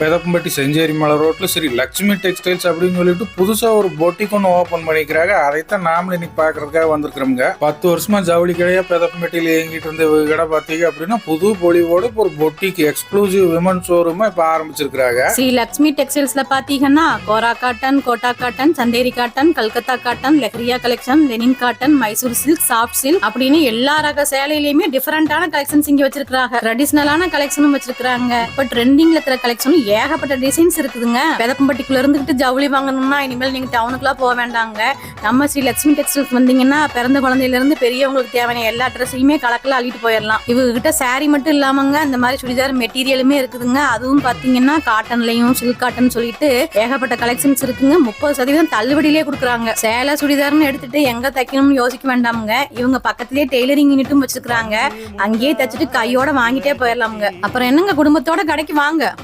பெதப்பம்பட்டி செஞ்சேரி மலை ரோட்ல சரி லக்ஷ்மி டெக்ஸ்டைல்ஸ் அப்படின்னு சொல்லிட்டு புதுசா ஒரு பொட்டிக் ஒன்று ஓப்பன் பண்ணிக்கிறாங்க. அதைத்தான் நாமளும் இன்னைக்கு பார்க்கறதுக்காக வந்திருக்கிறோங்க பத்து வருஷமா ஜவுளி கடையா பெதப்பம்பட்டியில் இயங்கிட்டு இருந்த கடை பாத்தீங்க அப்படின்னா புது பொலிவோட ஒரு பொட்டிக் எக்ஸ்க்ளூசிவ் விமன் ஷோரூமா இப்போ ஆரம்பிச்சிருக்காங்க ஸ்ரீ லக்ஷ்மி டெக்ஸ்டைல்ஸ்ல பாத்தீங்கன்னா Kora cotton Kota cotton Chanderi cotton Calcutta cotton லெக்ரியா collection linen cotton Mysore silk soft silk அப்படின்னு எல்லா ரக சேலையிலயுமே டிஃபரெண்டான கலெக்ஷன்ஸ் இங்க வச்சிருக்காங்க ட்ரெடிஷனலான கலெக்ஷனும் வச்சிருக்காங்க இப்ப ட்ரெண்டிங்ல இருக்கிற கலெக்ஷனும் ஏகப்பட்ட டிசைன்ஸ் இருக்குதுங்க. பெதப்பம்பட்டிக்குள்ள இருந்துகிட்டு ஜவுளி வாங்கணும்னா இனிமேல் நீங்க டவுனுக்குலாம் போக வேண்டாங்க. நம்ம ஸ்ரீ லட்சுமி டெக்ஸ்டைல்ஸ் வந்தீங்கன்னா பிறந்த குழந்தையில இருந்து பெரியவங்களுக்கு தேவையான எல்லா ட்ரெஸ்ஸையுமே கலக்கல அள்ளிட்டு போயிடலாம் இவங்க கிட்ட சாரி மட்டும் இல்லாமங்க இந்த மாதிரி சுடிதார் மெட்டீரியலுமே இருக்குதுங்க. அதுவும் பாத்தீங்கன்னா காட்டன்லயும் சில்க் காட்டன் சொல்லிட்டு ஏகப்பட்ட கலெக்ஷன்ஸ் இருக்குங்க. முப்பது சதவீதம் தள்ளுபடியிலே கொடுக்குறாங்க. சேலை சுடிதார்னு எடுத்துட்டு எங்க தைக்கணும்னு யோசிக்க வேண்டாமுங்க. இவங்க பக்கத்திலேயே டெய்லரிங் யூனிட்டும் வச்சிருக்காங்க அங்கேயே தைச்சிட்டு கையோட வாங்கிட்டே போயிடலாமுங்க அப்புறம் என்னங்க குடும்பத்தோட கடைக்கு வாங்க.